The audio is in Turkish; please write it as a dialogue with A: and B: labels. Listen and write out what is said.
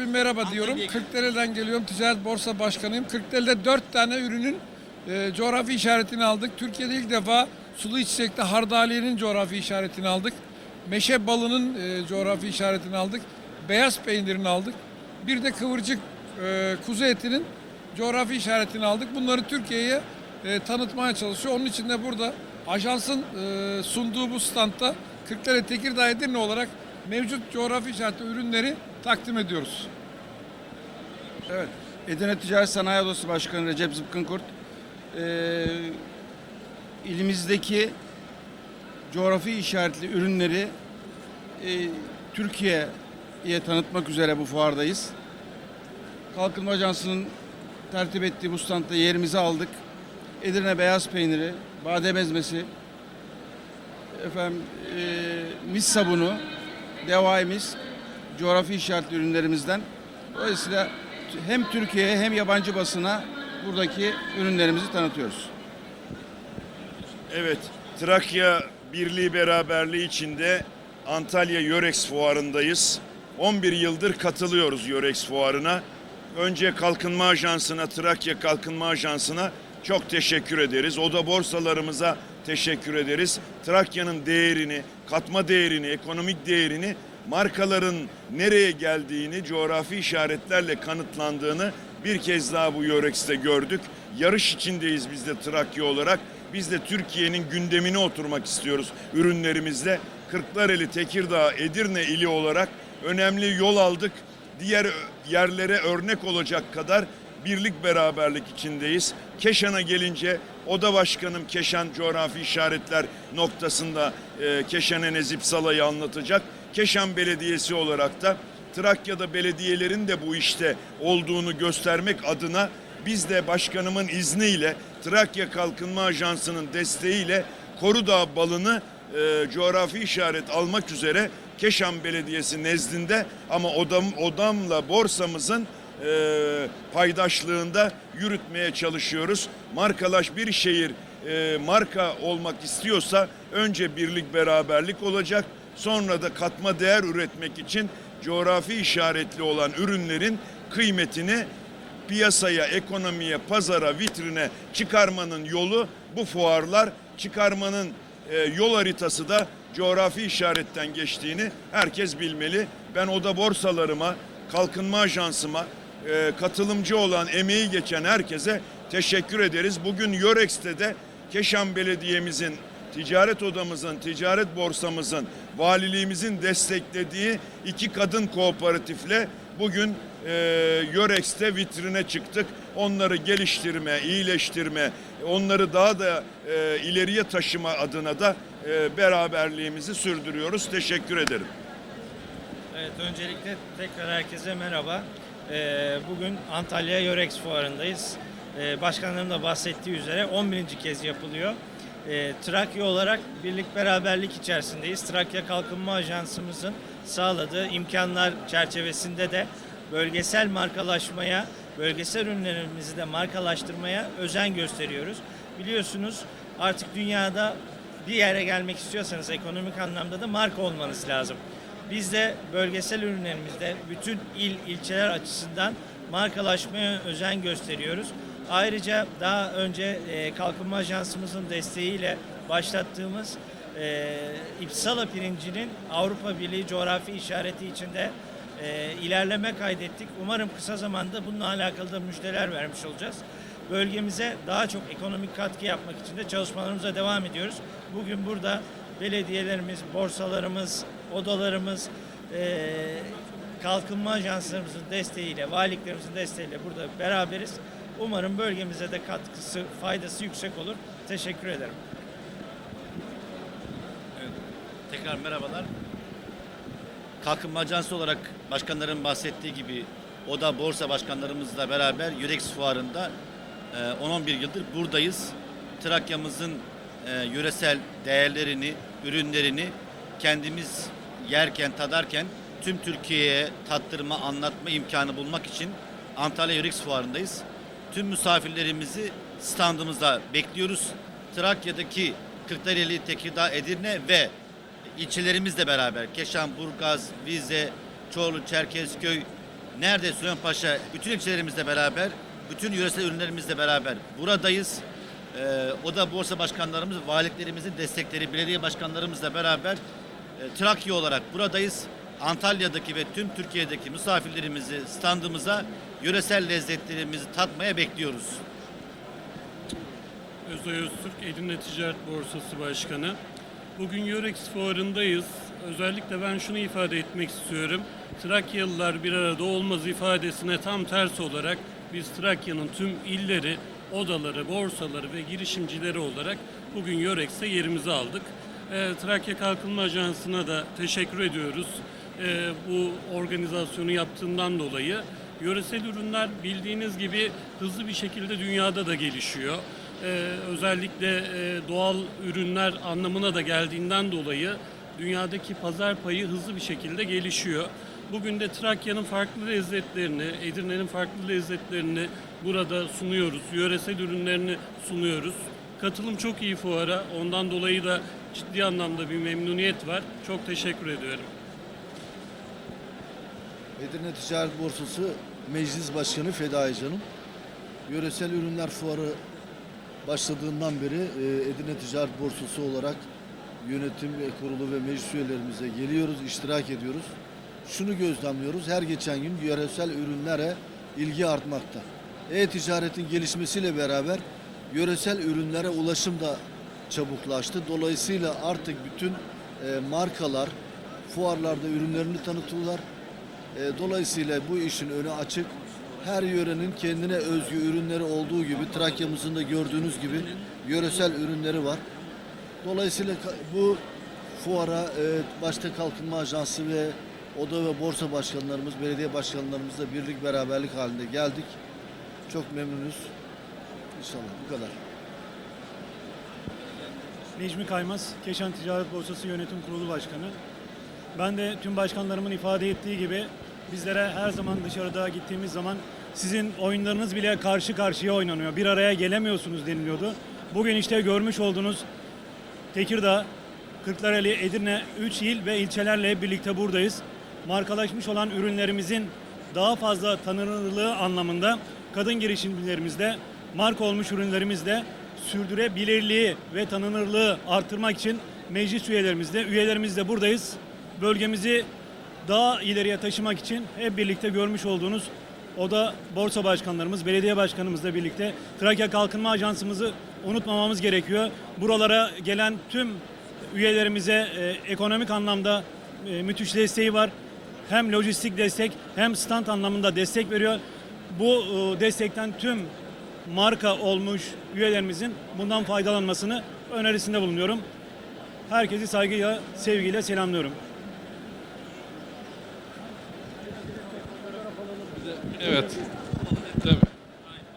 A: bir merhaba diyorum. Kırklareli'den geliyorum. Ticaret Borsa Başkanıyım. Kırklareli'de dört tane ürünün e, coğrafi işaretini aldık. Türkiye'de ilk defa sulu içecekte hardaliyenin coğrafi işaretini aldık. Meşe balının e, coğrafi işaretini aldık. Beyaz peynirini aldık. Bir de kıvırcık e, kuzu etinin coğrafi işaretini aldık. Bunları Türkiye'ye e, tanıtmaya çalışıyor. Onun için de burada ajansın e, sunduğu bu standta Kırklareli Tekirdağ Edirne olarak mevcut coğrafi işaretli ürünleri takdim ediyoruz.
B: Evet. Edirne Ticaret Sanayi Odası Başkanı Recep Zıpkınkurt eee ilimizdeki coğrafi işaretli ürünleri eee, Türkiye'ye tanıtmak üzere bu fuardayız. Kalkınma Ajansı'nın tertip ettiği bu standta yerimizi aldık. Edirne beyaz peyniri, badem ezmesi, efendim eee, mis sabunu, devaimiz, coğrafi işaretli ürünlerimizden. Dolayısıyla hem Türkiye'ye hem yabancı basına buradaki ürünlerimizi tanıtıyoruz.
C: Evet, Trakya Birliği beraberliği içinde Antalya Yorex Fuarı'ndayız. 11 yıldır katılıyoruz Yorex Fuarı'na. Önce Kalkınma Ajansı'na, Trakya Kalkınma Ajansı'na çok teşekkür ederiz. Oda borsalarımıza teşekkür ederiz. Trakya'nın değerini, katma değerini, ekonomik değerini, markaların nereye geldiğini coğrafi işaretlerle kanıtlandığını bir kez daha bu Yorex'te gördük. Yarış içindeyiz biz de Trakya olarak. Biz de Türkiye'nin gündemine oturmak istiyoruz ürünlerimizle. Kırklareli, Tekirdağ, Edirne ili olarak önemli yol aldık. Diğer yerlere örnek olacak kadar birlik beraberlik içindeyiz. Keşan'a gelince Oda Başkanım Keşan coğrafi işaretler noktasında e, Keşan Nezip Sala'yı anlatacak. Keşan Belediyesi olarak da Trakya'da belediyelerin de bu işte olduğunu göstermek adına biz de başkanımın izniyle Trakya Kalkınma Ajansı'nın desteğiyle Korudağ balını e, coğrafi işaret almak üzere Keşan Belediyesi nezdinde ama odam, odamla borsamızın e, paydaşlığında yürütmeye çalışıyoruz. Markalaş bir şehir e, marka olmak istiyorsa önce birlik beraberlik olacak. Sonra da katma değer üretmek için coğrafi işaretli olan ürünlerin kıymetini piyasaya, ekonomiye, pazara, vitrine çıkarmanın yolu bu fuarlar. Çıkarmanın e, yol haritası da coğrafi işaretten geçtiğini herkes bilmeli. Ben oda borsalarıma, kalkınma ajansıma, e, katılımcı olan, emeği geçen herkese teşekkür ederiz. Bugün Yorex'te de Keşan Belediye'mizin, ticaret odamızın, ticaret borsamızın, valiliğimizin desteklediği iki kadın kooperatifle bugün e, Yorex'te vitrine çıktık. Onları geliştirme, iyileştirme, onları daha da e, ileriye taşıma adına da e, beraberliğimizi sürdürüyoruz. Teşekkür ederim.
D: Evet, öncelikle tekrar herkese merhaba. Ee, bugün Antalya Yorex Fuarı'ndayız. Ee, başkanların da bahsettiği üzere 11. kez yapılıyor. Ee, Trakya olarak birlik beraberlik içerisindeyiz. Trakya Kalkınma Ajansımızın sağladığı imkanlar çerçevesinde de bölgesel markalaşmaya, bölgesel ürünlerimizi de markalaştırmaya özen gösteriyoruz. Biliyorsunuz artık dünyada bir yere gelmek istiyorsanız ekonomik anlamda da marka olmanız lazım. Biz de bölgesel ürünlerimizde bütün il, ilçeler açısından markalaşmaya özen gösteriyoruz. Ayrıca daha önce e, Kalkınma Ajansımızın desteğiyle başlattığımız e, İpsala pirincinin Avrupa Birliği coğrafi işareti içinde e, ilerleme kaydettik. Umarım kısa zamanda bununla alakalı da müjdeler vermiş olacağız. Bölgemize daha çok ekonomik katkı yapmak için de çalışmalarımıza devam ediyoruz. Bugün burada belediyelerimiz, borsalarımız, odalarımız, e, kalkınma ajanslarımızın desteğiyle, valiliklerimizin desteğiyle burada beraberiz. Umarım bölgemize de katkısı, faydası yüksek olur. Teşekkür ederim.
E: Tekrar merhabalar. Kalkınma Ajansı olarak başkanların bahsettiği gibi Oda Borsa başkanlarımızla beraber Yürex Fuarı'nda e, 10-11 yıldır buradayız. Trakya'mızın e, yöresel değerlerini, ürünlerini kendimiz yerken, tadarken tüm Türkiye'ye tattırma, anlatma imkanı bulmak için Antalya Yürex Fuarı'ndayız. Tüm misafirlerimizi standımızda bekliyoruz. Trakya'daki Kırklareli, Tekirdağ, Edirne ve ilçelerimizle beraber Keşan, Burgaz, Vize, Çorlu, Çerkezköy, Nerede Süleymanpaşa bütün ilçelerimizle beraber, bütün yöresel ürünlerimizle beraber buradayız. Ee, o da borsa başkanlarımız, valiliklerimizin destekleri, belediye başkanlarımızla beraber Trakya olarak buradayız. Antalya'daki ve tüm Türkiye'deki misafirlerimizi standımıza yöresel lezzetlerimizi tatmaya bekliyoruz.
F: Özay Öztürk, Edirne Ticaret Borsası Başkanı. Bugün Eurex fuarındayız. Özellikle ben şunu ifade etmek istiyorum. Trakyalılar bir arada olmaz ifadesine tam tersi olarak biz Trakya'nın tüm illeri, odaları, borsaları ve girişimcileri olarak bugün Eurex'te yerimizi aldık. Ee, Trakya Kalkınma Ajansı'na da teşekkür ediyoruz. Ee, bu organizasyonu yaptığından dolayı. Yöresel ürünler bildiğiniz gibi hızlı bir şekilde dünyada da gelişiyor. Ee, özellikle e, doğal ürünler anlamına da geldiğinden dolayı dünyadaki pazar payı hızlı bir şekilde gelişiyor. Bugün de Trakya'nın farklı lezzetlerini, Edirne'nin farklı lezzetlerini burada sunuyoruz. Yöresel ürünlerini sunuyoruz. Katılım çok iyi fuara. Ondan dolayı da ciddi anlamda bir memnuniyet var. Çok teşekkür ediyorum.
G: Edirne Ticaret Borsası Meclis Başkanı Fedai Canım. Yöresel Ürünler Fuarı başladığından beri e, Edirne Ticaret Borsası olarak yönetim ve kurulu ve meclis üyelerimize geliyoruz, iştirak ediyoruz. Şunu gözlemliyoruz, her geçen gün yöresel ürünlere ilgi artmakta. E-ticaretin gelişmesiyle beraber yöresel ürünlere ulaşım da çabuklaştı. Dolayısıyla artık bütün e, markalar fuarlarda ürünlerini tanıtıyorlar. E, Dolayısıyla bu işin önü açık. Her yörenin kendine özgü ürünleri olduğu gibi Trakya'mızın da gördüğünüz gibi yöresel ürünleri var. Dolayısıyla bu fuara e, başta Kalkınma Ajansı ve Oda ve Borsa Başkanlarımız, belediye başkanlarımızla birlik beraberlik halinde geldik. Çok memnunuz. İnşallah bu kadar.
H: Necmi Kaymaz, Keşan Ticaret Borsası Yönetim Kurulu Başkanı. Ben de tüm başkanlarımın ifade ettiği gibi bizlere her zaman dışarıda gittiğimiz zaman sizin oyunlarınız bile karşı karşıya oynanıyor. Bir araya gelemiyorsunuz deniliyordu. Bugün işte görmüş olduğunuz Tekirdağ, Kırklareli, Edirne 3 il ve ilçelerle birlikte buradayız. Markalaşmış olan ürünlerimizin daha fazla tanınırlığı anlamında kadın girişimcilerimizde, marka olmuş ürünlerimizde sürdürebilirliği ve tanınırlığı arttırmak için meclis üyelerimizle, üyelerimizle buradayız. Bölgemizi daha ileriye taşımak için hep birlikte görmüş olduğunuz o da borsa başkanlarımız, belediye başkanımızla birlikte Trakya Kalkınma Ajansımızı unutmamamız gerekiyor. Buralara gelen tüm üyelerimize e, ekonomik anlamda e, müthiş desteği var. Hem lojistik destek hem stand anlamında destek veriyor. Bu e, destekten tüm marka olmuş üyelerimizin bundan faydalanmasını önerisinde bulunuyorum. Herkesi saygıyla, sevgiyle selamlıyorum.
I: Evet.